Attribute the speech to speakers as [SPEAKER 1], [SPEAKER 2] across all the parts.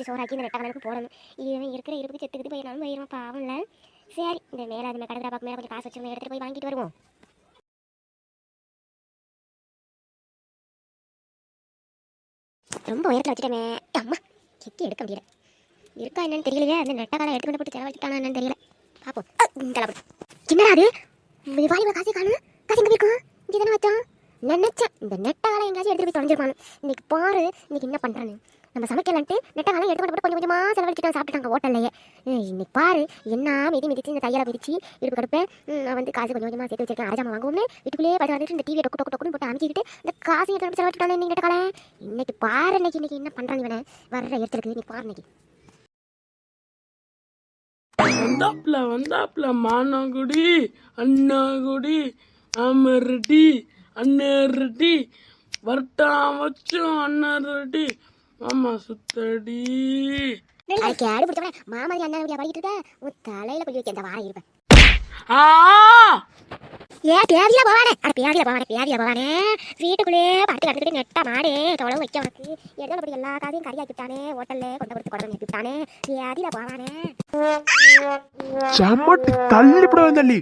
[SPEAKER 1] வச்சு சோறாக்கி இந்த நெட்டவனுக்கு போடணும். இவன் இருக்கிற இருப்புக்கு செத்துக்கிட்டு போயிடணும் போயிடலாம் பாவம் இல்லை. சரி இந்த மேலே அது கடற்கரை பார்க்க மேலே கொஞ்சம் காசு வச்சிருந்தேன் எடுத்துகிட்டு போய் வாங்கிட்டு வருவோம். ரொம்ப உயரத்தில் வச்சுட்டோமே. அம்மா கெட்டி எடுக்க முடியல. இருக்கா என்னன்னு தெரியலையே. அந்த நெட்டக்காலை எடுத்து கொண்டு போட்டு செலவழிச்சிட்டானா என்னன்னு தெரியல. பார்ப்போம் அ, ம், தலைப்படி என்னடா அது? வாலிப காசு காணும் காசு எங்கே இருக்கும் இங்கே தானே வச்சோம். நினச்சேன் இந்த நெட்டகாலை எங்கேயாச்சும் எடுத்துகிட்டு போய் தொலைஞ்சிருப்பானு இன்னைக்கு பாரு இன்னைக்கு என்ன பண்றான்னு. நம்ம சமைக்கலான்ட்டு நெட்டகாலை எடுத்து போட்டு கொஞ்சம் கொஞ்சமாக செலவழிச்சிட்டு சாப்பிட்டுட்டாங்க ஹோட்டல்லையே. இன்னைக்கு பாரு என்ன மிதி மிதிச்சு இந்த தையலை பிரிச்சு இடுப்பு கடுப்பேன் நான் வந்து காசு கொஞ்சம் கொஞ்சமாக சேர்த்து வச்சிருக்கேன். அரைஜாம வாங்குவோம்னு வீட்டுக்குள்ளேயே படம் வந்துட்டு இந்த டிவியை டொக்கு டொக்கு டொக்குன்னு போட்டு அமைக்கிட்டு இந்த காசு எடுத்து கொண்டு போய் செலவழிச்சிட்டானே இன்னைக்கு நெட்டகாலை இன்னைக்கு பாரு இன்னைக்கு இன்னைக்கு என்ன பண்றான் இவனை. வர்ற எடுத்துருக்கு நீ பாரு இன்னைக்கு.
[SPEAKER 2] வந்தாப்ல வந்தாப்ல மானாங்குடி அண்ணாகுடி அமரடி அண்ணரடி வரட்டான் வச்சும் அண்ணரடி. மாமா சுத்தடி.
[SPEAKER 1] அதுக்கு ஆடு பிடிச்சவனே மாமதி அண்ணா வீட்டில் படிக்கிட்டு இருக்க? உன் தலையில கொண்டு வைக்க இந்த வாரம் இருப்பேன்.
[SPEAKER 2] ஆ!
[SPEAKER 1] ஏ பேதியில போவானே. அட பேதியில போவானே பேதியில போவானே. வீட்டுக்குள்ளே படுத்து கிடந்துட்டு நெட்ட மாடு தொலைவு வைக்க உனக்கு. எதோ அப்படி எல்லா காதையும் கறியாக்கி விட்டானே ஹோட்டல்ல கொண்டு கொடுத்து கொண்டு வந்து விட்டானே. பேதியில போவானே.
[SPEAKER 3] சம்மட்டி தள்ளிப்பட தள்ளி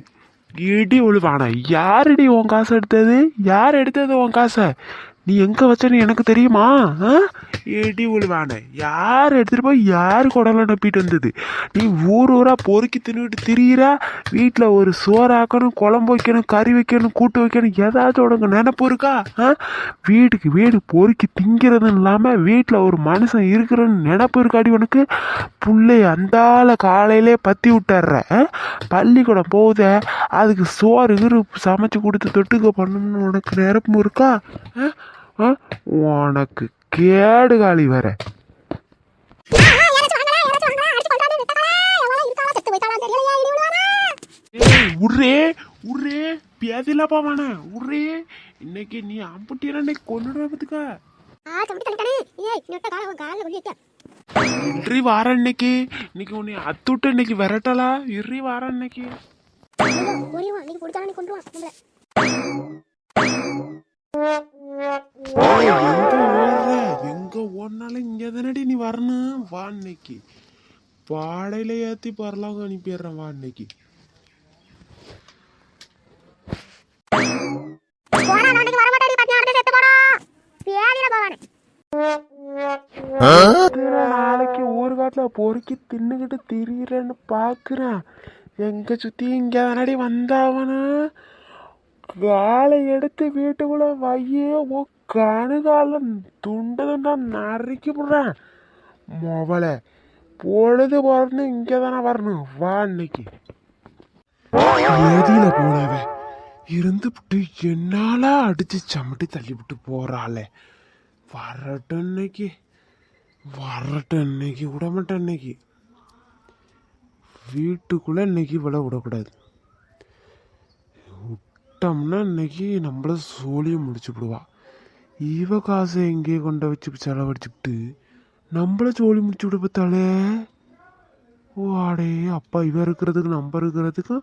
[SPEAKER 3] இடி ஒழுவானா யாரடி உன் காசை எடுத்தது? யார் எடுத்தது உன் காசை? நீ எங்க வச்சேன்னு எனக்கு தெரியுமா? ஏடி இடி யார் எடுத்துட்டு போய் யார் குடல நப்பிட்டு வந்தது? நீ ஊர் ஊரா பொறுக்கி தின்னுட்டு திரியிற? வீட்டில் ஒரு சோறாக்கணும் குழம்பு வைக்கணும் கறி வைக்கணும் கூட்டு வைக்கணும் ஏதாச்சும் உனக்கு நினப்பு இருக்கா? ஆ? வீட்டுக்கு வீடு பொறுக்கி திங்கிறது இல்லாமல் வீட்டில் ஒரு மனுஷன் இருக்கிறன்னு நினப்பு இருக்காடி உனக்கு? புள்ளைய அந்தால காலையிலே பற்றி விட்டுற பள்ளிக்கூடம் போகுத அதுக்கு சோறு கிரு சமைச்சு கொடுத்து தொட்டுக்க பண்ணணும்னு உனக்கு நிரப்பு இருக்கா? ஆ? உனக்கு கேடு காலி வர உரே உர்ரே பேதிலப்பா பேதில உரே இன்னைக்கு நீ அம்புட்டியெல்லாம் இன்னைக்கு கொண்டுடுவேன் பார்த்துக்கா இன்றி வார இன்னைக்கு. இன்னைக்கு உன்னை அத்துட்டு இன்னைக்கு விரட்டலா? இறி வார இன்னைக்கு.
[SPEAKER 1] நீ கொண்டு வா நம்மள
[SPEAKER 3] எங்க ஓடினாலும் இங்க தானடி நீ வரணும் வா இன்னைக்கு. பாடையில ஏத்தி பரலாங்க அனுப்பிடுறேன் வா இன்னைக்கு.
[SPEAKER 1] நாளைக்கு
[SPEAKER 3] ஊர்காட்டுல பொறுக்கி தின்னுகிட்டு திரியிறேன்னு பாக்குறேன். எங்க சுத்தி இங்க தானடி வந்தாவனா? காலை எடுத்து வீட்டுக்குள்ள வையே கணுகாலம் கணுகால துண்டு துண்டா நறுக்கி விடுறேன் மொபல பொழுது வரணும் இங்க தானே வரணும் வா இன்னைக்கு எதில இருந்து விட்டு என்னால அடிச்சு சமட்டி தள்ளி விட்டு போறாளே வரட்டும் இன்னைக்கு வரட்டும் இன்னைக்கு விட மாட்டேன் இன்னைக்கு வீட்டுக்குள்ள இன்னைக்கு விட விடக்கூடாது விட்டோம்னா இன்னைக்கு நம்மள சோழியை முடிச்சு விடுவா இவ காசை எங்கேயே கொண்ட வச்சு செலவழிச்சுக்கிட்டு நம்மள ஜோலி முடிச்சு விட பார்த்தாலே ஓ ஆடே அப்பா இவ இருக்கிறதுக்கு நம்ம இருக்கிறதுக்கும்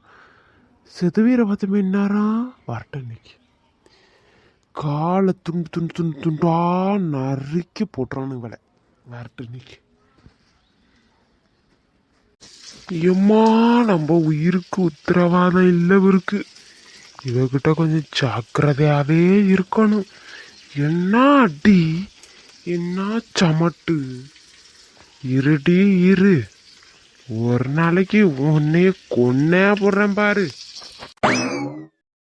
[SPEAKER 3] செதுவீரை பார்த்தமே என்னாரா வரட்டும் இன்னைக்கு. காலை துண்டு துண்டு துண்டு துண்டா நறுக்கி போட்டுறானு வேலை வரட்டு இன்னைக்கு. எம்மா நம்ம உயிருக்கு உத்தரவாதம் இல்லை இவருக்கு. இவகிட்ட கொஞ்சம் ஜாக்கிரதையாகவே இருக்கணும். என்ன அடி என்ன சமட்டு? இருடி இரு. ஒரு நாளைக்கு உன்னைய கொன்னே போடுறேன் பாரு.